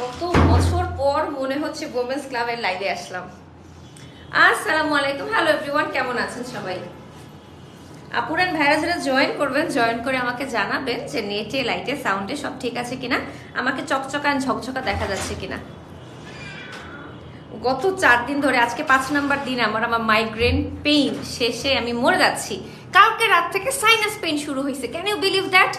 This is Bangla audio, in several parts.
কত বছর পর মনে হচ্ছে ওমেন্স ক্লাবের লাইভে আসলাম। আসসালামু আলাইকুম। হ্যালো এভরিওয়ান কেমন আছেন সবাই? আপুরান ভাইরা যারা জয়েন করবেন জয়েন করে আমাকে জানাবেন যে নেটে লাইটে সাউন্ডে সব ঠিক আছে কিনা। আমাকে চকচকা ঝকঝকা দেখা যাচ্ছে কিনা। গত চার দিন ধরে, আজকে পাঁচ নাম্বার দিন, আমার আমার মাইগ্রেন পেইন শেষে আমি মরে যাচ্ছি। কালকে রাত থেকে সাইনাস পেইন শুরু হয়েছে। ক্যান ইউ বিলিভ দ্যাট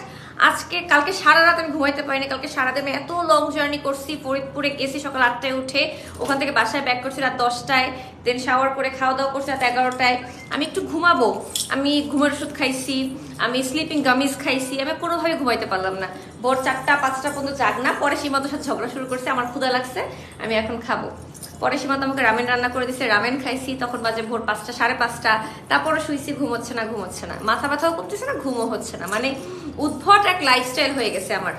আজকে, কালকে সারা রাত আমি ঘুমাইতে পারিনি, কালকে সারাদিন আমি এত লং জার্নি করছি, ফরিদপুরে গেছি সকাল আটটায় উঠে, ওখান থেকে বাসায় ব্যাক করছি রাত দশটায় দেন শাওয়ার করে খাওয়া দাওয়া করছি রাত এগারোটায়। আমি একটু ঘুমাবো, আমি ঘুমের ওষুধ খাইছি, আমি স্লিপিং গামিজ খাইছি, আমি কোনোভাবে ঘুমাইতে পারলাম না। ভোর চারটা, পাঁচটা পর্যন্ত জাগ না, পরে সীমান্তর সাথে ঝগড়া শুরু করছে, আমার ক্ষুধা লাগছে, আমি এখন খাব। পরে সীমান্ত আমাকে রামেন রান্না করে দিছে রামেন খাইছি, তখন বাজে ভোর পাঁচটা, সাড়ে পাঁচটা তারপরে শুইছি ঘুম হচ্ছে না ঘুম হচ্ছে না। মাথা ব্যথাও করতেছে না, ঘুমও হচ্ছে না। মানে উদ্ভট এক লাইফস্টাইল হয়ে গেছে আমার।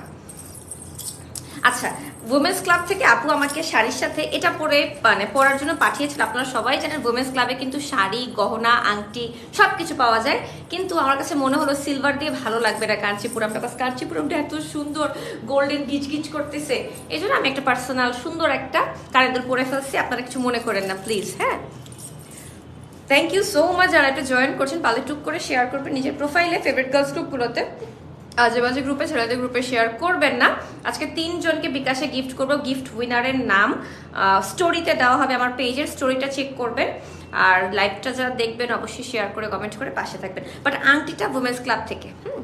আচ্ছা উমেন্স ক্লাব থেকে আপু আমাকে শাড়ির সাথে এটা পরে মানে পরার জন্য পাঠিয়েছিল। আপনারা সবাই জানেন উমেন্স ক্লাবে কিন্তু শাড়ি, গহনা, আংটি সব কিছু পাওয়া যায়। কিন্তু আমার কাছে মনে হলো সিলভার দিয়ে ভালো লাগবে না কাঞ্চিপুরমটা কারণ কাঞ্চিপুরমটা এত সুন্দর গোল্ডেন গিচ গিচ করতেছে। এই জন্য আমি একটা পার্সোনাল সুন্দর একটা কারেন্টল পরে ফেলছি। আপনারা কিছু মনে করেন না প্লিজ হ্যাঁ? থ্যাংক ইউ সো মাচ যারা এটা জয়েন করছেন, পালে টুক করে শেয়ার করবেন নিজের প্রোফাইলে ফেভারিট গার্লস গ্রুপগুলোতে আজে বাজে গ্রুপে ছেলেদের গ্রুপে শেয়ার করবেন না। আজকে তিনজনকে বিকাশে গিফট করব। গিফট উইনারের নাম। স্টোরিতে দেওয়া হবে আমার পেজের স্টোরিটা চেক করবেন। আর লাইভটা যারা দেখবেন, অবশ্যই শেয়ার করে কমেন্ট করে পাশে থাকবেন। বাট আংটিটা উমেন্স ক্লাব থেকে। হুম।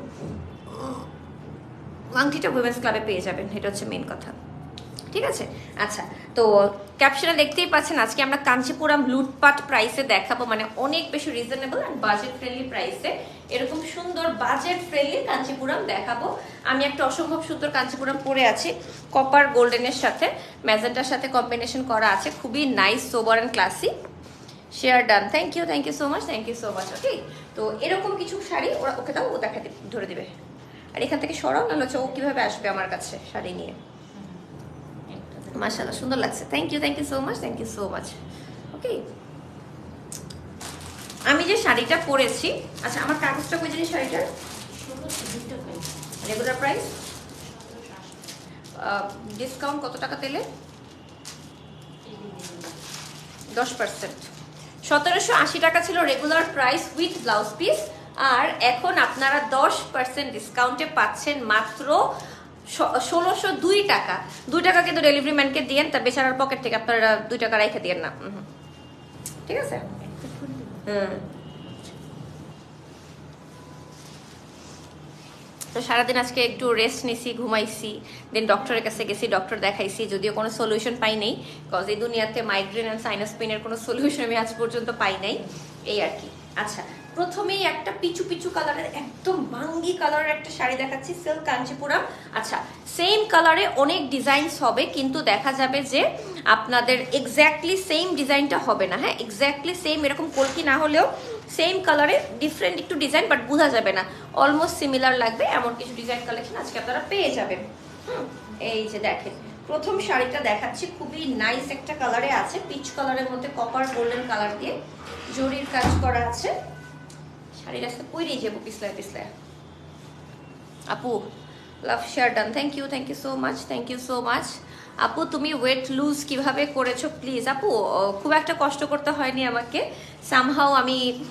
আংটিটা উমেন্স ক্লাবে পেয়ে যাবেন। এটা হচ্ছে মেন কথা। ঠিক আছে? আচ্ছা। তো ক্যাপশনে দেখতেই পাচ্ছেন, আজকে আমরা কাঞ্চিপুরম লুটপাট প্রাইসে দেখাবো। মানে অনেক বেশি রিজনেবল অ্যান্ড বাজেট ফ্রেন্ডলি প্রাইসে এরকম সুন্দর বাজেট ফ্রেন্ডলি কাঞ্চিপুরম দেখাবো। আমি একটা অসম্ভব সুন্দর কাঞ্চিপুরম পরে আছি কপার গোল্ডেনের সাথে, ম্যাজেন্টার সাথে কম্বিনেশন করা আছে, খুবই nice sober and classy share done thank you thank you so much thank you so much okay তো এরকম কিছু শাড়ি ওরা ওকে দাও, ও দেখা দিবে- ধরে দিবে। আর এখান থেকে সরাও, নাহলে হচ্ছে ও কীভাবে আসবে আমার কাছে শাড়ি নিয়ে? মাশাআল্লাহ, সুন্দর লাগছে। Thank you thank you so much thank you so much okay আমি যে শাড়িটা পরেছি আচ্ছা আমার কাগজটা কই জানি শাড়িটার? রেগুলার প্রাইস ডিসকাউন্ট কত টাকা তেলে? দশ পার্সেন্ট সতেরোশো আশি টাকা ছিল regular price with blouse piece আর এখন আপনারা দশ পার্সেন্ট ডিসকাউন্টে পাচ্ছেন মাত্র ষোলোশো দুই টাকা। দুই টাকা কিন্তু ডেলিভারি ম্যানকে দিয়েন তা বেচারার পকেট থেকে আপনারা দুই টাকা রেখে দিয়েন না। ঠিক আছে? তো সারাদিন আজকে একটু রেস্ট নিছি, ঘুমাইছি দেন ডক্টরের কাছে গেছি ডক্টর দেখাইছি, যদিও কোনো সলিউশন পাই নাই কজ এই দুনিয়াতে মাইগ্রেন অ্যান্ড সাইনাস পেনের কোনো সলিউশন আমি আজ পর্যন্ত পাই নাই, এই আর কি। আচ্ছা প্রথমেই একটা পিচু পিচু কালারের, একদম মাঙ্গি কালারের একটা শাড়ি দেখাচ্ছি সিল্ক কাঞ্চিপুরম। আচ্ছা সেম কালারে অনেক ডিজাইনস হবে, কিন্তু দেখা যাবে যে আপনাদের এক্স্যাক্টলি সেম ডিজাইনটা হবে না। হ্যাঁ এক্স্যাক্টলি সেম এরকম কলকি না হলেও সেম কালারে ডিফারেন্ট একটু ডিজাইন বাট বোঝা যাবে না। অলমোস্ট সিমিলার লাগবে, এমন কিছু ডিজাইন কালেকশন আজকে আপনারা পেয়ে যাবেন। এই যে দেখেন, প্রথম শাড়িটা দেখাচ্ছি, খুবই নাইস একটা কালারে আছে পিচ কালারের মধ্যে কপার গোল্ডেন কালার দিয়ে জরির কাজ করা আছে। শাড়ির আসতে পইরেই যাব পিছলায় পিছলায়? আপু love share done thank you thank you so much thank you so much আপু, তুমি ওয়েট লুজ কীভাবে করেছ প্লিজ আপু খুব একটা কষ্ট করতে হয়নি আমাকে। সামহাও আমি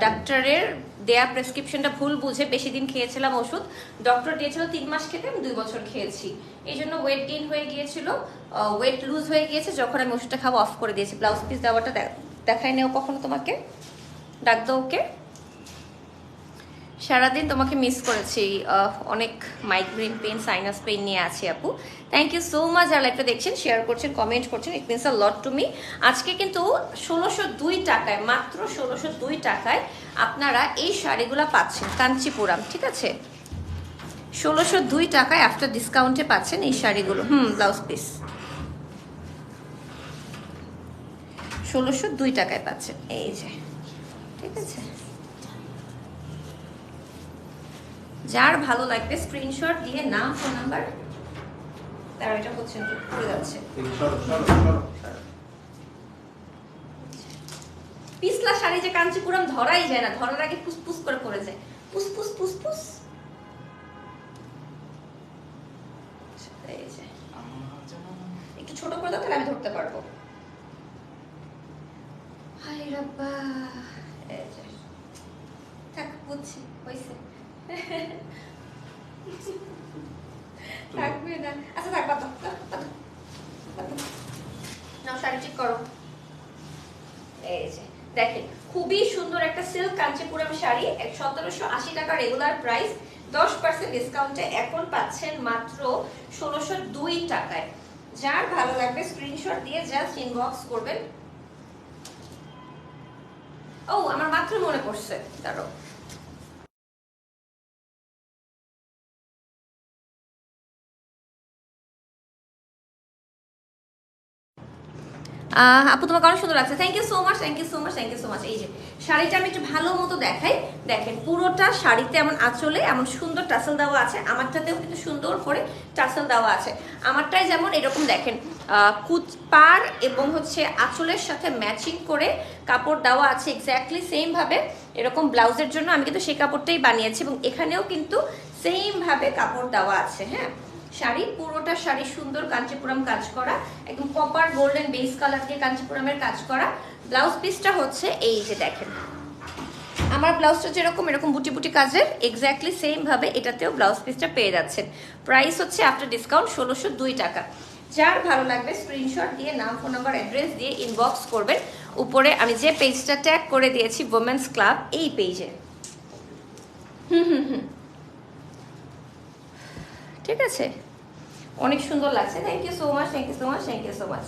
ডাক্তারের দেয়া প্রেসক্রিপশনটা ভুল বুঝে বেশি দিন খেয়েছিলাম ওষুধ। ডক্টর দিয়েছিল তিন মাস খেতে, আমি দুই বছর খেয়েছি। এই জন্য ওয়েট গেইন হয়ে গিয়েছিল। ওয়েট লুজ হয়ে গিয়েছে, যখন আমি ওষুধটা খাওয়া অফ করে দিয়েছি। ব্লাউজ পিস দেওয়াটা দে- দেখাই নেও কখনো তোমাকে? ডাক দাও ওকে। সারাদিন তোমাকে মিস করেছি অনেক মাইগ্রেন পেন সাইনাস পেন নিয়ে আছি আপু। থ্যাংক ইউ সো মাচ যারা লাইভটা দেখছেন শেয়ার করছেন কমেন্ট করছেন it means a lot to me আজকে কিন্তু ষোলোশো দুই টাকায়, মাত্র ষোলোশো দুই টাকায় আপনারা এই শাড়িগুলো পাচ্ছেন, কাঞ্চিপুরাম, ঠিক আছে? ষোলোশো দুই টাকায় আফটার ডিসকাউন্টে পাচ্ছেন এই শাড়িগুলো। হুম ব্লাউজ পিস ষোলোশো দুই টাকায় পাচ্ছেন, এই যে, ঠিক আছে? যার ভালো লাগবে স্ক্রিনশট দিয়ে নাম ফোন নাম্বার তার এটা হচ্ছে পড়ে যাচ্ছে। পিছলা শাড়ি যে কাঞ্চিপুরম ধরাই যায় না, ধরার আগে পুসপুস করে পড়ে যায়। পুসপুস এই যে। ছোট করে দাও, তাহলে আমি ধরতে পারব। হাই রাব্বা। থাক, বুঝছি হয়েছে থাকবে আচ্ছা শাড়ি এক সতেরোশো আশি টাকা রেগুলার প্রাইস দশ পার্সেন্ট ডিসকাউন্টে এখন পাচ্ছেন মাত্র ষোলোশো দুই টাকায়। যার ভালো লাগবে স্ক্রিনশট দিয়ে জাস্ট ইনবক্স করবেন। ও, আমার মাত্র মনে পড়ছে দাঁড়ো আপু তোমাকে অনেক সুন্দর লাগছে। Thank you so much thank you so much thank you so much এই যে শাড়িটা আমি একটু ভালো মতো দেখাই। দেখেন পুরোটা শাড়িতে এমন আঁচলে এমন সুন্দর টাসেল দেওয়া আছে। আমারটাতেও কিন্তু সুন্দর করে টাসেল দেওয়া আছে। আমারটাই যেমন এরকম দেখেন আহ, কুচ পার এবং হচ্ছে আঁচলের সাথে ম্যাচিং করে কাপড় দেওয়া আছে এক্স্যাক্টলি সেম ভাবে। এরকম ব্লাউজের জন্য আমি কিন্তু সেই কাপড়টাই বানিয়েছি এবং এখানেও কিন্তু সেম ভাবে কাপড় দেওয়া আছে হ্যাঁ। শাড়ি, পুরোটা শাড়ি সুন্দর কাঞ্চিপুরম কাজ করা, একদম কপার গোল্ডেন বেস কালার দিয়ে কাঞ্চিপুরমের কাজ করা। ব্লাউজ পিসটা হচ্ছে এই যে দেখেন। আমার ব্লাউজটা যেরকম, এরকম বুটি বুটি কাজের এক্স্যাক্টলি সেম ভাবে এটাতেও ব্লাউজ পিসটা পেয়ে যাচ্ছেন। প্রাইস হচ্ছে আফটার ডিসকাউন্ট ষোলোশো দুই টাকা। যার ভালো লাগবে স্ক্রিনশট দিয়ে, নাম ফোন নাম্বার অ্যাড্রেস দিয়ে ইনবক্স করবেন। উপরে আমি যে পেজটা ট্যাগ করে দিয়েছি ওমেন্স ক্লাব এই পেজে হুম হুম হুম। ঠিক আছে? অনেক সুন্দর লাগছে। Thank you so much thank you so much thank you so much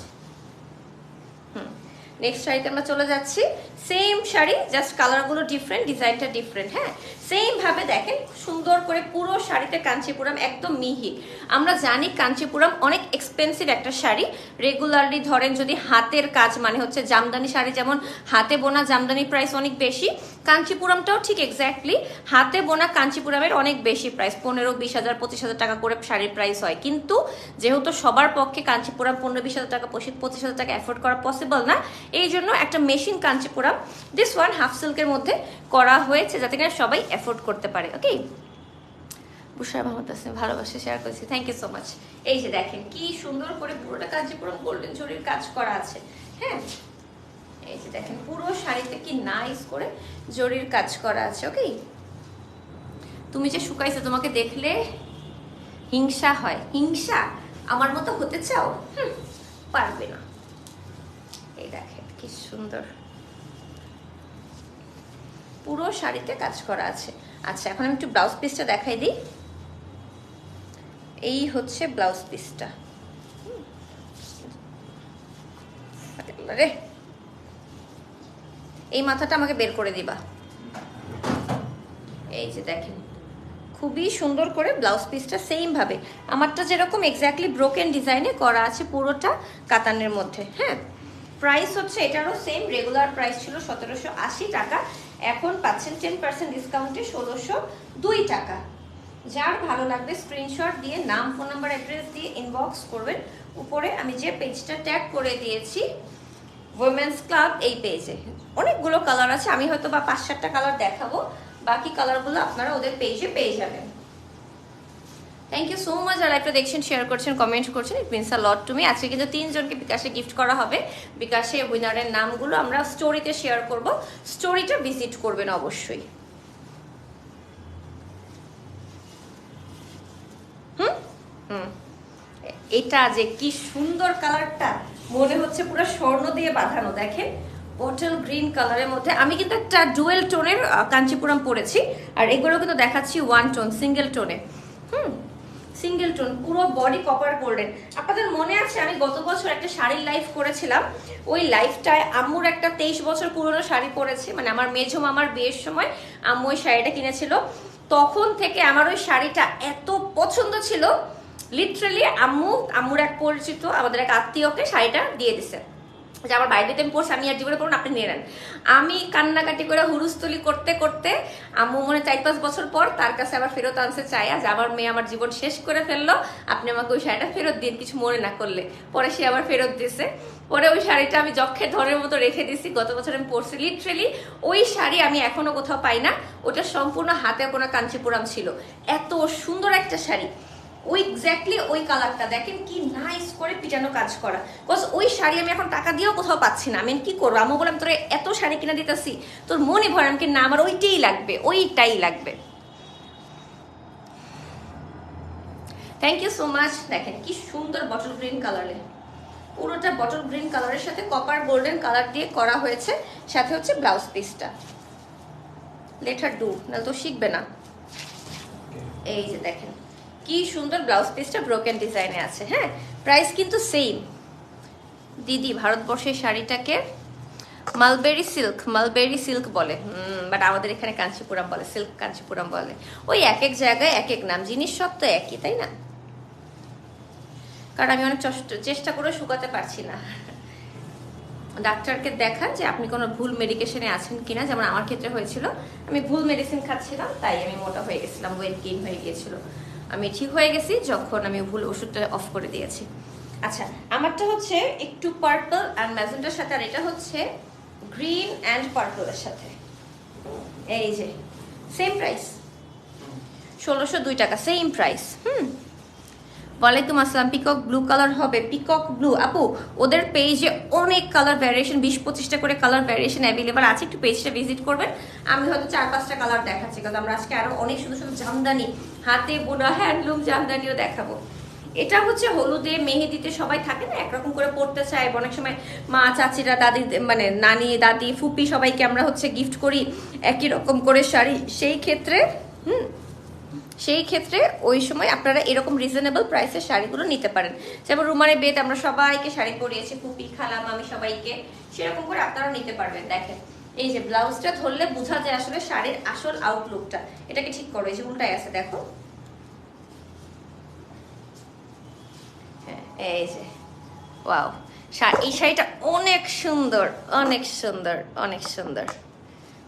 next শাড়িতে আমরা চলে যাচ্ছি। সেম শাড়ি জাস্ট কালারগুলো ডিফারেন্ট ডিজাইনটা ডিফারেন্ট হ্যাঁ? সেম ভাবে দেখেন, সুন্দর করে পুরো শাড়িতে কাঞ্চিপুরম, একদম মিহি। আমরা জানি কাঞ্চিপুরম অনেক এক্সপেন্সিভ একটা শাড়ি। রেগুলারলি ধরেন যদি হাতের কাজ মানে হচ্ছে জামদানি শাড়ি যেমন হাতে বোনা জামদানি প্রাইস অনেক বেশি, কাঞ্চিপুরমটাও ঠিক এক্স্যাক্টলি হাতে বোনা কাঞ্চিপুরমের অনেক বেশি প্রাইস পনেরো, বিশ হাজার, পঁচিশ হাজার টাকা করে শাড়ির প্রাইস হয়। কিন্তু যেহেতু সবার পক্ষে কাঞ্চিপুরম পনেরো, বিশ হাজার টাকা, পঁচিশ হাজার টাকা অ্যাফোর্ড করা পসিবল না এই জন্য একটা machine Kanchipuram this one half সিল্কের মধ্যে করা হয়েছে যাতে কিনা সবাই অ্যাফোর্ড করতে পারে, ওকে? বুশরা মোহাম্মদ আসলাম ভালোবাসে শেয়ার করেছি থ্যাংক ইউ সো মাচ এই যে দেখেন, কি সুন্দর করে পুরোটা কাঞ্চিপুরম গোল্ডেন জরির কাজ করা আছে হ্যাঁ? এই যে দেখেন, পুরো শাড়িতে কি নাইস করে জরির কাজ করা আছে, ওকে? তুমি যে শুকাইছো, তোমাকে দেখলে হিংসা হয়। হিংসা আমার মতো হতে চাও? পারবে না। এই দেখেন, কি সুন্দর। পুরো শাড়িতে কাজ করা আছে। আচ্ছা এখন আমি একটু ব্লাউজ পিসটা দেখাই দিই। এই হচ্ছে ব্লাউজ পিসটা রে এই মাথাটা আমাকে বের করে দিবা। এই যে দেখেন, খুবই সুন্দর করে ব্লাউজ পিসটা সেম ভাবে। আমারটা যেরকম এক্স্যাক্টলি ব্রোকেন ডিজাইনে করা আছে পুরোটা কাতানের মধ্যে হ্যাঁ? প্রাইস হচ্ছে এটারও সেম রেগুলার প্রাইস ছিল সতেরোশো আশি টাকা। এখন পাচ্ছেন টেন পার্সেন্ট ডিসকাউন্টে ষোলোশো দুই টাকা। যার ভালো লাগবে স্ক্রিনশট দিয়ে, নাম ফোন নাম্বার অ্যাড্রেস দিয়ে ইনবক্স করবেন। উপরে আমি যে পেজটা ট্যাগ করে দিয়েছি উইমেন্স ক্লাব এই পেজে অনেকগুলো কালার আছে, আমি হয়তো বা পাঁচ সাতটা কালার দেখাবো। বাকি কালারগুলো আপনারা ওদের পেজে পেয়ে যাবেন। থ্যাংক ইউ সো মাচ যারা একটা দেখছেন শেয়ার করছেন কমেন্ট করছেন। It means a lot to me আজকে কিন্তু তিনজনকে বিকাশে গিফট করা হবে। বিকাশে উইনারের নামগুলো আমরা স্টোরিতে শেয়ার করব। স্টোরিটা ভিজিট করবেন অবশ্যই। হুম? হুম। এটা যে কি সুন্দর কালারটা মনে হচ্ছে পুরো স্বর্ণ দিয়ে বাঁধানো। দেখেন বটল গ্রিন কালারের মধ্যে। আমি কিন্তু একটা ডুয়েল টোনের কাঞ্চিপুরম পরেছি। আর এগুলো কিন্তু দেখাচ্ছি ওয়ান টোন সিঙ্গেল টোনে হুম? সিঙ্গেল টোন, পুরো বডি কপার গোল্ডেন আপনাদের মনে আছে, আমি গত বছর একটা শাড়ির লাইফ করেছিলাম। ওই লাইফটায় আম্মুর একটা তেইশ বছর পুরনো শাড়ি পরেছি মানে আমার মেঝো মামার বিয়ের সময় আম্মু ওই শাড়িটা কিনেছিল। তখন থেকে আমার ওই শাড়িটা এত পছন্দ ছিল লিটারালি আম্মু, আম্মুর এক পরিচিত, আমাদের এক আত্মীয়কে শাড়িটা দিয়ে দিছে। যে আমার বাড়িতে আমি পড়ছি আমি আর জীবনে করুন, আপনি নিয়ে নেন। আমি কান্নাকাটি করে হুরুস্তলি করতে করতে আম্মু মনে চার পাঁচ বছর পর তার কাছে আবার ফেরত আনতে চাই। আজ আমার মেয়ে আমার জীবন শেষ করে ফেলল। আপনি আমাকে ওই শাড়িটা ফেরত দিন, কিছু মনে না করলে। পরে সে আবার ফেরত দিছে। পরে ওই শাড়িটা আমি যক্ষের ধরের মতো রেখে দিছি। গত বছর আমি পরছি লিটারেলি ওই শাড়ি আমি এখনও কোথাও পাই না। ওটা সম্পূর্ণ হাতে কোনো কাঞ্চিপুরাম ছিল। এত সুন্দর একটা শাড়ি। ওই এক্স্যাক্টলি ওই কালারটা দেখেন কি নাইস করে পিটানো কাজ করা। বিকজ ওই শাড়ি আমি এখন টাকা দিয়েও কোথাও পাচ্ছি না। আমি কি করব? আমি বললাম তোর এত শাড়ি কিনে দিতেছি। তোর মনে ভরে আমাকে না আমার ওইটাই লাগবে ওইটাই লাগবে। থ্যাংক ইউ সো মাচ দেখেন কি সুন্দর বটল গ্রিন কালারে পুরোটা বটল গ্রিন কালারের সাথে কপার গোল্ডেন কালার দিয়ে করা হয়েছে। সাথে হচ্ছে ব্লাউজ পিসটা লেটার ডু নাহলে তো শিখবে না। এই যে দেখেন। কি সুন্দর ব্লাউজ পিসটা ব্রোকেন ডিজাইনে আছে হ্যাঁ? প্রাইস কিন্তু সেম দিদি, ভারতবর্ষের শাড়িটাকে মালবেরি সিল্ক মালবেরি সিল্ক বলে। বাট আমাদের এখানে কাঞ্চিপুরাম বলে সিল্ক কাঞ্চিপুরাম বলে। ওই এক এক জায়গায় এক এক নাম, জিনিস সব তো একই, তাই না? কারণ আমি অনেক চষ্ট- করে শুকাতে পারছি না। ডাক্তারকে দেখান যে আপনি কোনো ভুল মেডিকেশনে আছেন কিনা, যেমন আমার ক্ষেত্রে হয়েছিল। আমি ভুল মেডিসিন খাচ্ছিলাম, তাই আমি মোটা হয়ে গেছিলাম ওয়েট গেইন হয়ে গিয়েছিল। আমি ঠিক হয়ে গেছি যখন আমি ভুল ওষুধটা অফ করে দিয়েছি। আচ্ছা আমারটা হচ্ছে একটু পার্পল অ্যান্ড ম্যাজেন্টার সাথে, আর এটা হচ্ছে গ্রিন অ্যান্ড পার্পলের সাথে। এই যে সেম প্রাইস ষোলোশো দুই টাকা সেম প্রাইস হুম? ওয়ালাইকুম আসসালাম পিকক ব্লু কালার হবে পিকক ব্লু আপু, ওদের পেজে অনেক কালার ভ্যারিয়েশন বিশ পঁচিশটা করে কালার ভ্যারিয়েশন অ্যাভেলেবল আছে, একটু পেজটা ভিজিট করবেন। আমি হয়তো চার পাঁচটা কালার দেখাচ্ছি, কারণ আমরা আজকে আরও অনেক সুন্দর সুন্দর জামদানি, হাতে বোনা হ্যান্ডলুম জামদানিও দেখাবো। এটা হচ্ছে হলুদে, মেহেদিতে সবাই থাকে না, একরকম করে পড়তে চায়, অনেক সময় মা, চাচিরা, দাদি মানে নানি, দাদি, ফুপি সবাইকে আমরা হচ্ছে গিফট করি, একই রকম করে শাড়ি। সেই ক্ষেত্রে, হুম সেই ক্ষেত্রে ওই সময় আপনারা এরকম রিজনেবল প্রাইসের শাড়িগুলো নিতে পারেন। যেমন রুমারে বেদ আমরা সবাইকে শাড়ি পরিয়েছি, পুপি, খালাম, আমি সবাইকে। সেরকম করে আপনারা নিতে পারবেন, দেখেন। এই যে ব্লাউজটা ধরলে বোঝা যায় আসলে শাড়ির আসল আউটলুকটা এটাকে ঠিক করো, এই যে উল্টায় আছে, দেখো। হ্যাঁ এই যে, ওয়াও। এই শাড়িটা অনেক সুন্দর অনেক সুন্দর অনেক সুন্দর।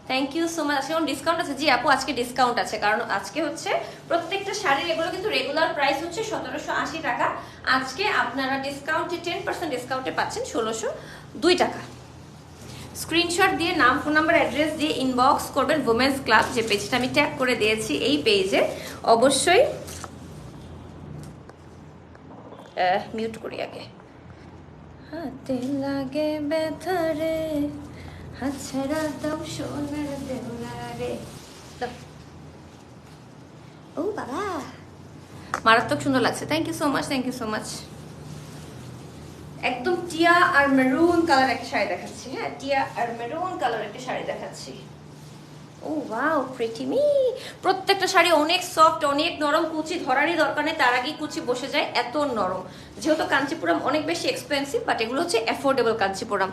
থ্যাংক ইউ সো মাচ আজকে ডিসকাউন্ট আছে। জি, আপু, আজকে ডিসকাউন্ট আছে। কারণ আজকে হচ্ছে প্রত্যেকটা শাড়ির এগুলো কিন্তু রেগুলার প্রাইস হচ্ছে সতেরোশো আশি টাকা। আজকে আপনারা ডিসকাউন্টে টেন পার্সেন্ট ডিসকাউন্টে পাচ্ছেন ষোলোশো দুই টাকা। স্ক্রিনশট দিয়ে নাম ফোন নাম্বার অ্যাড্রেস দিয়ে ইনবক্স করবেন ওমেন্স ক্লাব যে পেজটা আমি ট্যাগ করে দিয়েছি এই পেজে অবশ্যই মিউট করি আগে। হাতে লাগে ব্যথারে ও মারাত্মক সুন্দর লাগছে। Thank you so much thank you so much একদম টিয়া আর মেরুন কালার একটা শাড়ি দেখাচ্ছি হ্যাঁ? টিয়া আর মেরুন কালার একটা শাড়ি দেখাচ্ছি। ও ওয়াও প্রিটি মি প্রত্যেকটা শাড়ি অনেক সফট অনেক নরম কুচি ধরারই দরকার নেই, তার আগেই কুচি বসে যায়, এত নরম। যেহেতু কাঞ্চিপুরম অনেক বেশি এক্সপেন্সিভ বাট এগুলো হচ্ছে অ্যাফোর্ডেবল কাঞ্চিপুরম।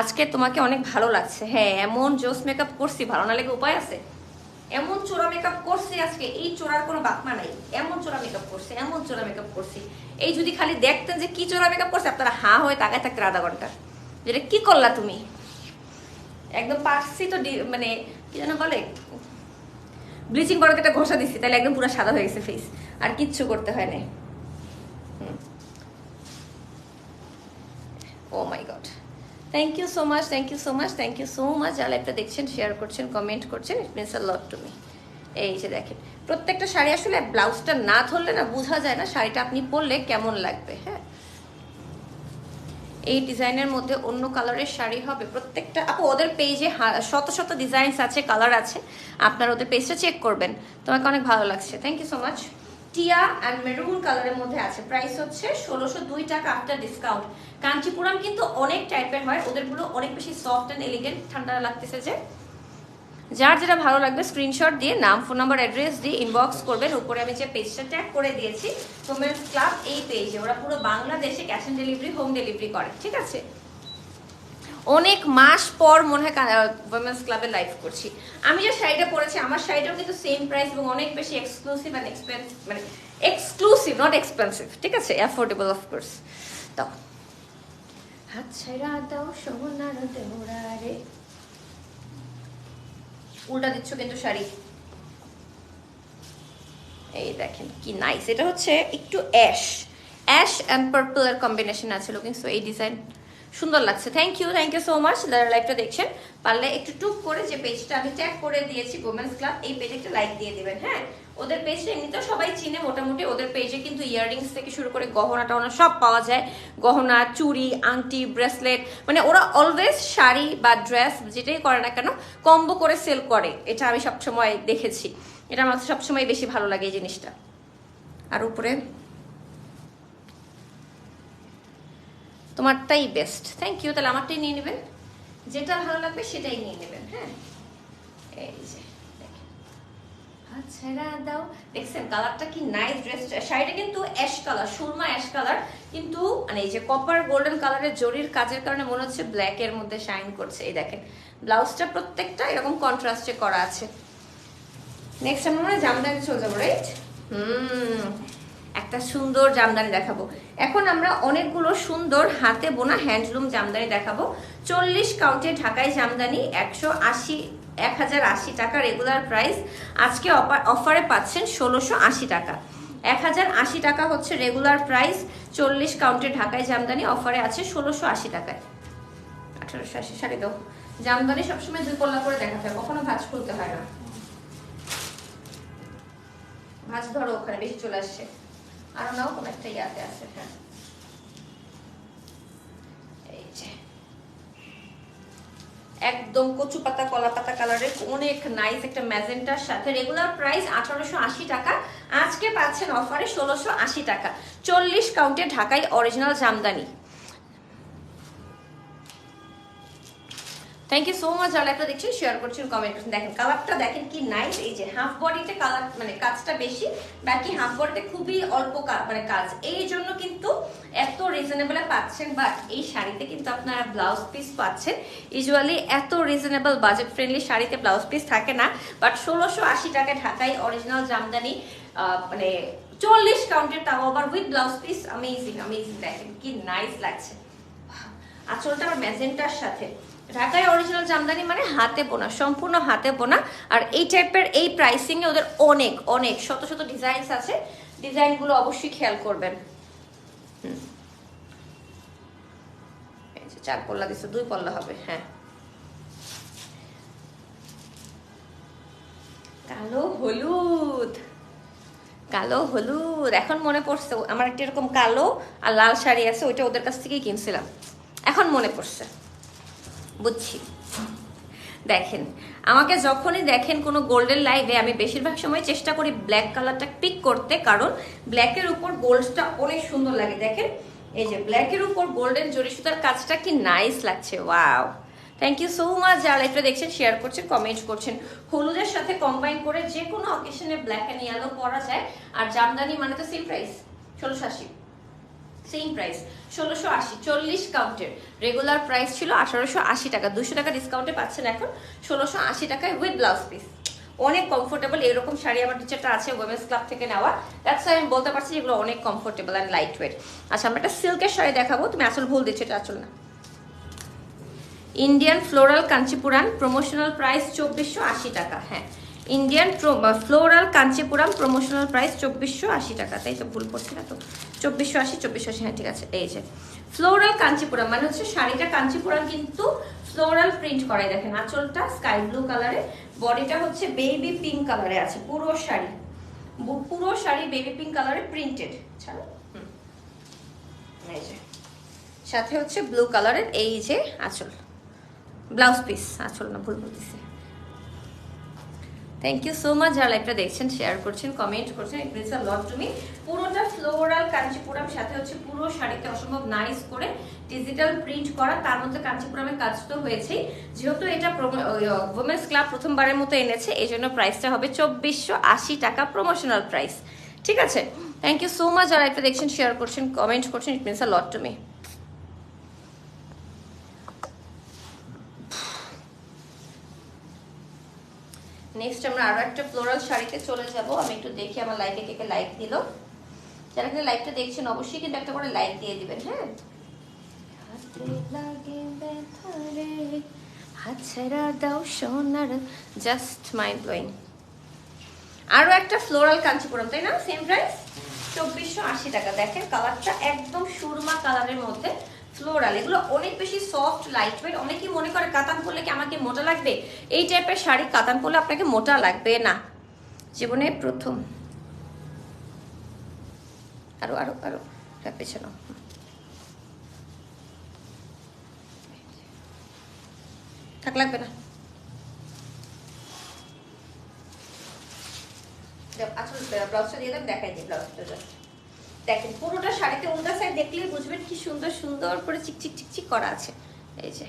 আজকে তোমাকে অনেক ভালো লাগছে। হ্যাঁ এমন জোস মেকআপ করছি, ভালো না লেগে উপায় আছে? এমন চোরা মেকআপ করছি আজকে, এই চোরার কোনো বাতমা নাই। এমন চোরা মেকআপ করছি, এমন চোরা মেকআপ করছি। এই যদি খালি দেখতেন যে কি চোরা মেকআপ করছে, আপনারা হা হয়ে তাকায় থাকতেন আধা ঘণ্টা। যেটা কি করলা তুমি? একদম পারছি তো মানে কি যেন বলে? ব্লিচিং পাউডার একটা ঘষা দিচ্ছি তাহলে একদম পুরো সাদা হয়ে গেছে ফেস আর কিচ্ছু করতে হয় নাই। ও my god thank you so much thank you so much thank you so much যারা লাইভটা দেখছেন শেয়ার করছেন কমেন্ট করছেন it means a lot to me এই যে দেখেন, প্রত্যেকটা শাড়ি আসলে ব্লাউজটা না ধরলে না বোঝা যায় না, শাড়িটা আপনি পরলে কেমন লাগবে হ্যাঁ? এই ডিজাইনের মধ্যে অন্য কালারের শাড়ি হবে প্রত্যেকটা। আপু, ওদের পেজে শত শত ডিজাইনস আছে কালার আছে। আপনারা ওদের পেজটা চেক করবেন। তোমাকে অনেক ভালো লাগছে। থ্যাংক ইউ সো মাচ টিয়া অ্যান্ড মেরুন কালারের মধ্যে আছে। প্রাইস হচ্ছে ষোলোশো দুই টাকা আফটার ডিসকাউন্ট কাঞ্চিপুরাম কিন্তু অনেক টাইপের হয়। ওদেরগুলো অনেক বেশি সফট অ্যান্ড এলিগেন্ট ঠান্ডা লাগতেছে যে। যার যেটা ভালো লাগবে স্ক্রিনশট দিয়ে, নাম ফোন নাম্বার অ্যাড্রেস দিয়ে ইনবক্স করবেন। উপরে আমি যে পেজটা ট্যাগ করে দিয়েছি ওমেন্স ক্লাব এই পেজে ওরা পুরো বাংলাদেশে cash on delivery home delivery করে, ঠিক আছে? অনেক মাস পর মনে হয় ওমেন্স ক্লাবে লাইভ করছি। আমি যে শাড়িটা পরেছি, আমার শাড়িটাও কিন্তু সেম প্রাইস এবং অনেক বেশি এক্সক্লুসিভ অ্যান্ড এক্সপেন্সিভ মানে এক্সক্লুসিভ নট এক্সপেন্সিভ ঠিক আছে? অ্যাফোর্ডেবল অফকোর্স দাও হাত ছাড়া দাও, সোনার দেওরারে। উল্টা দিচ্ছ কিন্তু শাড়ি। এই দেখেন কি নাইস এটা হচ্ছে একটু অ্যাশ অ্যাশ অ্যান্ড পার্পল এর কম্বিনেশন আছে লুকিং সো এই ডিজাইন সুন্দর লাগছে। Thank you thank you so much যারা লাইভটা দেখছেন। পারলে একটু টুক করে যে পেজটা আমি ট্যাগ করে দিয়েছি গোমেন্স ক্লাব এই পেজে একটা লাইক দিয়ে দিবেন হ্যাঁ? ওদের পেজে এমনিতেও সবাই চিনে মোটামুটি। ওদের পেজে কিন্তু ইয়াররিংস থেকে শুরু করে গহনা টহনা সব পাওয়া যায়। গহনা, চুড়ি, আংটি ব্রেসলেট মানে ওরা অলওয়েজ শাড়ি বা ড্রেস যেটাই করে না কেন কম্বো করে সেল করে। এটা আমি সবসময় দেখেছি। এটা আমার সবসময় বেশি ভালো লাগে এই জিনিসটা। আর উপরে? তোমারটাই বেস্ট থ্যাংক ইউ তাহলে আমারটাই নিয়ে নেবেন। যেটা ভালো লাগবে সেটাই নিয়ে নেবেন হ্যাঁ? এই যে। আচ্ছা দাও। দেখছেন কালারটা কি নাইস ড্রেস শাড়িটা কিন্তু অ্যাশ কালার সুরমা অ্যাশ কালার কিন্তু মানে এই যে কপার গোল্ডেন কালারের জরির কাজের কারণে মনে হচ্ছে ব্ল্যাক এর মধ্যে শাইন করছে। এই দেখেন, ব্লাউজটা প্রত্যেকটা এরকম কন্ট্রাস্টে করা আছে। নেক্সট আমরা জামদানি চলে যাব রাইট হুম। একটা সুন্দর জামদানি দেখাবো। এখন আমরা অনেকগুলো সুন্দর হাতে বোনা হ্যান্ডলুম জামদানি দেখাবো। চল্লিশ কাউন্টে ঢাকায় জামদানি, একশো আশি, এক হাজার আশি টাকা রেগুলার প্রাইস আজকে অফারে পাচ্ছেন ষোলোশো আশি টাকা। এক হাজার আশি টাকা হচ্ছে রেগুলার প্রাইস চল্লিশ কাউন্টে ঢাকায় জামদানি, অফারে আছে ষোলোশো আশি টাকায়। আঠারোশো আশি, শাড়ি দাও। জামদানি সবসময় দুই পল্লা করে দেখাতে হয় কখনো ভাজ খুলতে হয় না। ভাজ ধরো ওখানে, বেশি চলে আসছে। আরও নাও কোন একটা ইয়াতে আছে এই যে। একদম কচু পাতা কলা পাতা কালারের অনেক নাইস একটা ম্যাজেন্টার সাথে রেগুলার প্রাইস আঠারোশো আশি টাকা। আজকে পাচ্ছেন অফারে ষোলোশো টাকা। চল্লিশ কাউন্টে ঢাকায় original Jamdani. Thank you so much যারা একটা দেখছেন শেয়ার করছেন কমেন্ট করছেন। দেখেন কালারটা দেখেন কি নাইস এই যে হাফ বডিতে কালার মানে কাজটা বেশি, বাকি হাফ বডিতে খুবই অল্প মানে কাজ। এই জন্য কিন্তু এত রিজনেবলে পাচ্ছেন বাট এই শাড়িতে কিন্তু আপনারা ব্লাউজ পিস পাচ্ছেন। ইউজুয়ালি এত রিজনেবল বাজেট ফ্রেন্ডলি শাড়িতে ব্লাউজ পিস থাকে না বাট ষোলোশো আশি টাকায় ঢাকায় অরিজিনাল জামদানি মানে চল্লিশ কাউন্টের তাও আবার with blouse piece amazing amazing দেখেন কি নাইস লাগছে। আঁচলটা আমার ম্যাজেন্টার সাথে। ঢাকায় অরিজিনাল জামদানি মানে হাতে বোনা, সম্পূর্ণ হাতে বোনা। আর এই টাইপের এই প্রাইসিং এ ওদের অনেক অনেক, শত শত ডিজাইনস আছে। ডিজাইনগুলো অবশ্যই খেয়াল করবেন। চার পল্লা দিচ্ছে দুই পল্লা হবে হ্যাঁ। কালো, হলুদ। কালো, হলুদ। এখন মনে পড়ছে, আমার একটা এরকম কালো আর লাল শাড়ি আছে, ওইটা ওদের কাছ থেকেই কিনছিলাম। এখন মনে পড়ছে। বুঝছি। দেখেন, আমাকে যখনই দেখেন কোনো গোল্ডেন লাইভে, আমি বেশিরভাগ সময় চেষ্টা করি ব্ল্যাক কালারটা পিক করতে, কারণ ব্ল্যাকের উপর গোল্ডটা অনেক সুন্দর লাগে। দেখেন, এই যে ব্ল্যাকের উপর গোল্ডেন জরি সুতার কাজটা কি নাইস লাগছে wow thank you so much যারা লাইভটা দেখছেন শেয়ার করছেন কমেন্ট করছেন। হলুদের সাথে কম্বাইন করে যে কোনো অকেশনে ব্ল্যাক অ্যান্ড ইয়েলো পরা যায়, আর জামদানি মানে তো সেম প্রাইস ষোলোশো আশি। সেম প্রাইস ষোলোশো আশি, চল্লিশ কাউন্টের রেগুলার প্রাইস ছিল আঠারোশো আশি টাকা, দুশো টাকা ডিসকাউন্টে পাচ্ছেন এখন ষোলোশো আশি টাকায় উইথ ব্লাউজ পিস অনেক কমফোর্টেবল এরকম শাড়ি আমার টিচারটা আছে ওয়েমেন্স ক্লাব থেকে নেওয়া। দ্যাটস আমি বলতে পারছি এগুলো অনেক কমফোর্টেবল অ্যান্ড লাইট ওয়েট আচ্ছা আমরা একটা সিল্কের শাড়ি দেখাবো, তুমি আসল ভুল দিচ্ছ, এটা আসল না। Indian floral Kanchipuram promotional price চব্বিশশো আশি টাকা হ্যাঁ। Indian floral Kanchipuram promotional price চব্বিশশো আশি টাকা। তাই তো ভুল করছি না তো? চব্বিশশো আশি চব্বিশশো আশি হ্যাঁ ঠিক আছে। এই যে ফ্লোরাল কাঞ্চিপুরাম মানে হচ্ছে শাড়িটা কাঞ্চিপুরাম কিন্তু ফ্লোরাল প্রিন্ট করাই। দেখেন, আঁচলটা স্কাই ব্লু কালারে বডিটা হচ্ছে বেবি পিঙ্ক কালারে আছে, পুরো শাড়ি। পুরো শাড়ি বেবি পিঙ্ক কালারে প্রিন্টেড। এই যে, সাথে হচ্ছে ব্লু কালারের এই যে আঁচল। ব্লাউজ পিস আঁচল না, ভুল বলতেছি। থ্যাংক ইউ সো মাচ যারা লাইভটা দেখছেন শেয়ার করছেন কমেন্ট করছেন it means a lot to me পুরোটা ফ্লোরাল কাঞ্চিপুরাম, সাথে হচ্ছে পুরো শাড়িতে অসম্ভব নাইস করে ডিজিটাল প্রিন্ট করা। তার মধ্যে কাঞ্চিপুরামের কাজ তো হয়েছেই। যেহেতু এটা ওমেন্স ক্লাব প্রথমবারের মতো এনেছে, এই জন্য প্রাইসটা হবে চব্বিশশো আশি টাকা প্রমোশনাল প্রাইস ঠিক আছে? থ্যাংক ইউ সো মাচ যারা লাইভটা দেখছেন শেয়ার করছেন কমেন্ট করছেন it means a lot to me next আমরা আরও একটা ফ্লোরাল শাড়িতে চলে যাব। আমি একটু দেখি আমার লাইভে কে কে লাইক দিল। যারা এখানে লাইভটা দেখছেন অবশ্যই কিন্তু একটা করে লাইক দিয়ে দিবেন হ্যাঁ? জাস্ট মাইন্ড ব্লোয়িং আরও একটা ফ্লোরাল কাঞ্চিপুরম তাই না? সেম প্রাইস চব্বিশশো আশি টাকা। দেখেন কালারটা একদম সুরমা কালারের মধ্যে। ফ্লোরাল এগুলো অনেক বেশি সফট লাইট ওয়েট অনেকেই মনে করে কাতান পরলে কি আমাকে মোটা লাগবে? এই টাইপের শাড়ি কাতান পরলে আপনাকে মোটা লাগবে না। জীবনে প্রথম। আরও আরও আরও পেছানো থাক, লাগবে না। আসলে ব্লাউজটা দিয়ে দেন দেখাই দিই ব্লাউজটা। দেখেন, পুরোটা শাড়িতে উল্টা সাইড দেখলেই বুঝবেন কি সুন্দর সুন্দর করে চিকচিক চিকচিক করা আছে। এই যে।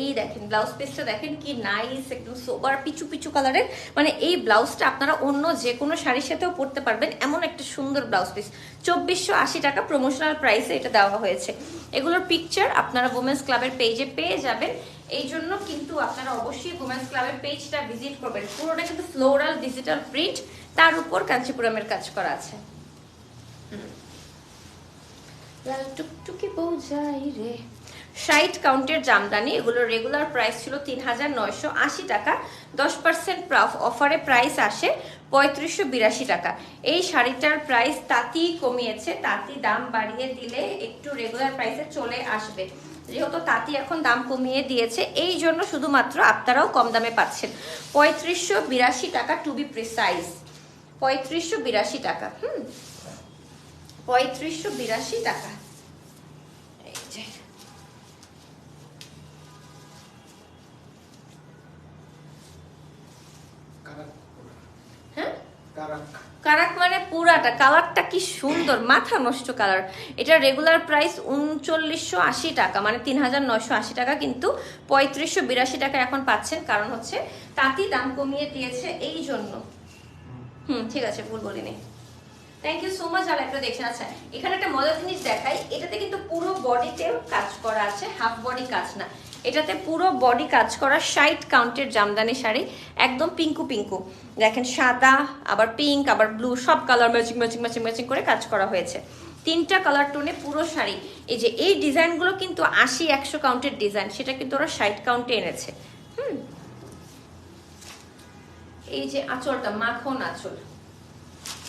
এই দেখেন ব্লাউজ পিসটা দেখেন কি নাইস একদম সোবার পিচু পিচু কালারের মানে এই ব্লাউজটা আপনারা অন্য যে কোনো শাড়ির সাথেও পরতে পারবেন, এমন একটা সুন্দর ব্লাউজ পিস চব্বিশশো আশি টাকা প্রমোশনাল প্রাইসে এটা দেওয়া হয়েছে। এগুলোর পিকচার আপনারা উমেন্স ক্লাবের পেজে পেয়ে যাবেন। এই জন্য কিন্তু আপনারা অবশ্যই উমেন্স ক্লাবের পেজটা ভিজিট করবেন। পুরোটা কিন্তু ফ্লোরাল ডিজিটাল প্রিন্ট তার উপর কাঞ্চিপুরমের কাজ করা আছে। লাল টুকটুকি বউ যাই রে। ষাট কাউন্টের জামদানি এগুলোর রেগুলার প্রাইস ছিল তিন হাজার নয়শো আশি টাকা। দশ পার্সেন্ট অফারে প্রাইস আসে পঁয়ত্রিশশো বিরাশি টাকা। এই শাড়িটার প্রাইস তাঁতি কমিয়েছে তাঁতি দাম বাড়িয়ে দিলে একটু রেগুলার প্রাইসে চলে আসবে। যেহেতু তাঁতি এখন দাম কমিয়ে দিয়েছে এই জন্য শুধুমাত্র আপনারাও কম দামে পাচ্ছেন। পঁয়ত্রিশশো বিরাশি টাকা টু বি প্রিসাইজ পঁয়ত্রিশশো বিরাশি টাকা হুম? পঁয়ত্রিশশো বিরাশি টাকা। এই যে। কারাক হ্যাঁ? মানে পুরাটা কালারটা কি সুন্দর মাথা নষ্ট কালার। এটা রেগুলার প্রাইস উনচল্লিশশো আশি টাকা মানে তিন হাজার নয়শো আশি টাকা কিন্তু পঁয়ত্রিশশো বিরাশি টাকা এখন পাচ্ছেন। কারণ হচ্ছে তাঁতি দাম কমিয়ে দিয়েছে এই জন্য। হুম, ঠিক আছে, ভুল বলিনি। থ্যাংক ইউ সো মাচ আর একটা দেখছেন আচ্ছা এখানে একটা মজার জিনিস দেখাই, এটাতে কিন্তু পুরো বডিতে কাজ করা আছে হাফ বডি কাজ না। এটাতে পুরো বডি কাজ করা ষাট কাউন্টের জামদানি শাড়ি, একদম পিঙ্কু পিঙ্কু দেখেন, সাদা, আবার পিঙ্ক আবার ব্লু সব colour matching matching matching matching করে কাজ করা হয়েছে। তিনটা কালার টোনে পুরো শাড়ি। এই যে, এই ডিজাইনগুলো কিন্তু আশি, একশো কাউন্টের ডিজাইন সেটা কিন্তু ওরা ষাট কাউন্টে এনেছে হুম এই যে আঁচলটা, মাখন আঁচল।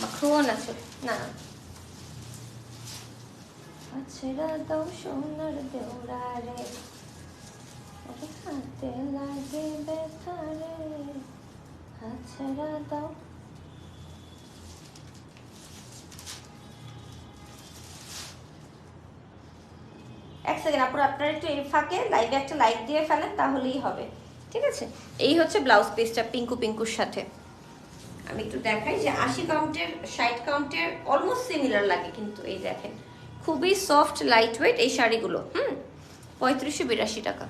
মাখন আঁচল, না। আছড়া দাও সোনার দেওরা রে হাতে লাগে ব্যথা রে। আছড়া দাও। এক সেকেন্ড আপনার একটু এই ফাঁকে লাইভে একটা লাইক দিয়ে ফেলেন, তাহলেই হবে। ঠিক আছে? এই হচ্ছে ব্লাউজ পিসটা পিঙ্কু পিঙ্কুর সাথে। আমি একটু দেখাই যে আশি কাউন্টের ষাট কাউন্টের অলমোস্ট সিমিলার লাগে কিন্তু এই দেখেন। খুবই সফট লাইট ওয়েট এই শাড়িগুলো, হুম? পঁয়ত্রিশশো বিরাশি টাকা।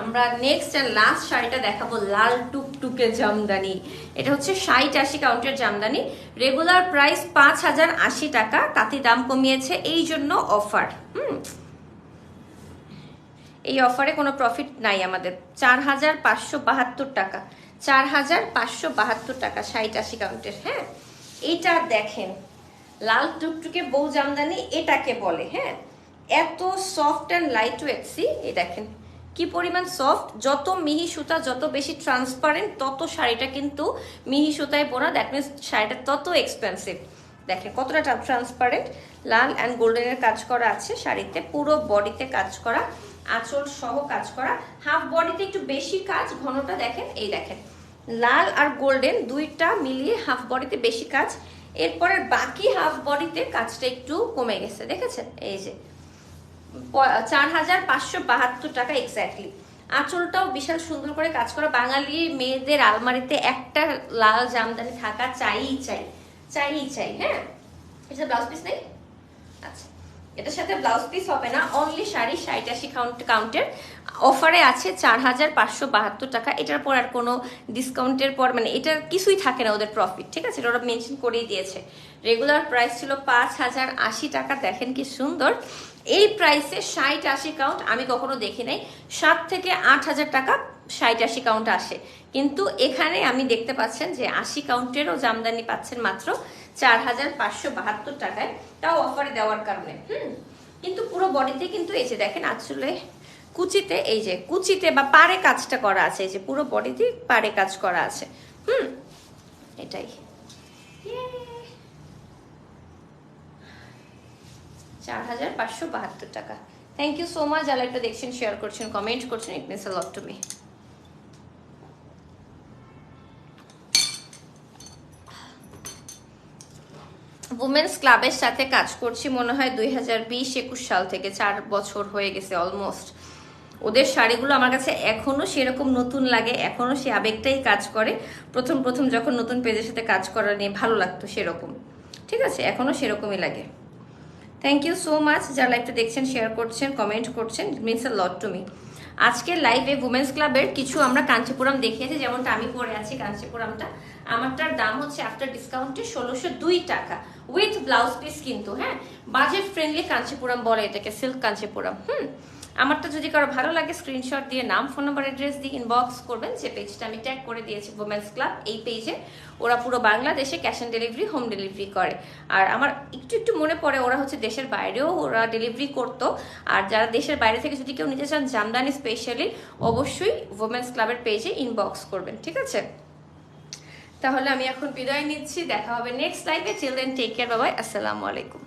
আমরা নেক্সট অ্যান্ড লাস্ট শাড়িটা দেখাবো লাল টুকটুকে জামদানি। এটা হচ্ছে ষাট, আশি কাউন্টের জামদানি। রেগুলার প্রাইস পাঁচ হাজার আশি টাকা। তাতে দাম কমিয়েছে, এই জন্য অফার হুম? এই অফারে কোনো প্রফিট নাই আমাদের। চার হাজার পাঁচশো বাহাত্তর টাকা। চার হাজার পাঁচশো বাহাত্তর টাকা ষাট আশি কাউন্টের হ্যাঁ? এইটা দেখেন, লাল টুকটুকে বউ জামদানি এটাকে বলে হ্যাঁ? এত soft and lightweight see এই দেখেন, কি পরিমাণ সফট যত মিহি সুতা, যত বেশি ট্রান্সপারেন্ট তত শাড়িটা কিন্তু মিহি সুতায় বোনা দ্যাট মিনস শাড়িটা তত এক্সপেন্সিভ দেখেন, কতটা ট্রান্সপারেন্ট লাল অ্যান্ড গোল্ডেনের কাজ করা আছে শাড়িতে, পুরো বডিতে কাজ করা আঁচল সহ কাজ করা। হাফ বডিতে একটু বেশি কাজ, ঘনটা দেখেন, এই দেখেন। লাল আর গোল্ডেন দুইটা মিলিয়ে হাফ বডিতে বেশি কাজ। এরপরে বাকি হাফ বডিতে কাজটা একটু কমে গেছে, দেখেছেন? এই যে চার হাজার পাঁচশো বাহাত্তর টাকা এক্স্যাক্টলি আঁচলটাও বিশাল সুন্দর করে কাজ করা। বাঙালি মেয়েদের আলমারিতে একটা লাল জামদানি থাকা চাইই চাই চাইই চাই হ্যাঁ? ব্লাউজ পিস নেই? আচ্ছা। এটার সাথে ব্লাউজ পিস হবে না অনলি শাড়ি ষাট কাউন্ট কাউন্টের অফারে আছে চার হাজার পাঁচশো বাহাত্তর টাকা। এটার পর আর কোনো ডিসকাউন্টের পর মানে এটার কিছুই থাকে না ওদের প্রফিট ঠিক আছে? এটা ওরা মেনশন করেই দিয়েছে। রেগুলার প্রাইস ছিল পাঁচ হাজার আশি টাকা। দেখেন কি সুন্দর। এই প্রাইসে ষাট আশি কাউন্ট আমি কখনো দেখি নাই। সাত থেকে আট হাজার টাকা ষাট আশি কাউন্ট আসে। কিন্তু এখানে আমি দেখতে পাচ্ছেন যে আশি কাউন্টেরও জামদানি পাচ্ছেন মাত্র চার হাজার পাঁচশো বাহাত্তর টাকায়। তাও অফারে দেওয়ার কারণে। হুম। কিন্তু পুরো বডিতে কিন্তু এই যে দেখেন আসলে কুচিতে, এই যে কুচিতে বা পারে কাজটা করা আছে, এই যে পুরো বডিতে পারে কাজ করা আছে। হুম। এটাই। চার হাজার পাঁচশো বাহাত্তর টাকা। থ্যাংক ইউ সো মাচ যারা দেখছেন শেয়ার করছেন কমেন্ট করছেন it means lot to me women's ক্লাবের সাথে কাজ করছি, মনে হয় দুই হাজার বিশ একুশ সাল থেকে চার বছর হয়ে গেছে অলমোস্ট ওদের শাড়িগুলো আমার কাছে এখনও সেরকম নতুন লাগে এখনও সে আবেগটাই কাজ করে। প্রথম প্রথম যখন নতুন পেজের সাথে কাজ করা নিয়ে ভালো লাগতো সেরকম। ঠিক আছে এখনও সেরকমই লাগে। থ্যাংক ইউ সো মাচ যারা লাইভটা দেখছেন শেয়ার করছেন কমেন্ট করছেন it means a lot to me আজকের লাইভে উমেন্স ক্লাবের কিছু আমরা কাঞ্চিপুরাম দেখিয়েছি, যেমনটা আমি পরে আছি কাঞ্চিপুরামটা। আমারটার দাম হচ্ছে আফটার ডিসকাউন্টে ষোলোশো দুই টাকা। উইথ ব্লাউজ পিস কিন্তু হ্যাঁ? বাজেট ফ্রেন্ডলি কাঞ্চিপুরাম বলে এটাকে সিল্ক কাঞ্চিপুরাম, হুম? আমারটা যদি কারও ভালো লাগে স্ক্রিনশট দিয়ে নাম ফোন নাম্বার অ্যাড্রেস দিয়ে ইনবক্স করবেন। যে পেজটা আমি ট্যাগ করে দিয়েছি ওমেন্স ক্লাব এই পেজে ওরা পুরো বাংলাদেশে cash on delivery home delivery করে। আর আমার একটু একটু মনে পড়ে, ওরা হচ্ছে দেশের বাইরেও ওরা ডেলিভারি করতো। আর যারা দেশের বাইরে থেকে যদি কেউ নিতে চান, জামদানি স্পেশালি অবশ্যই ওমেন্স ক্লাবের পেজে ইনবক্স করবেন, ঠিক আছে? তাহলে আমি এখন বিদায় নিচ্ছি। দেখা হবে নেক্সট লাইভে চিলড্রেন টেক কেয়ার বাবাই আসসালামু আলাইকুম।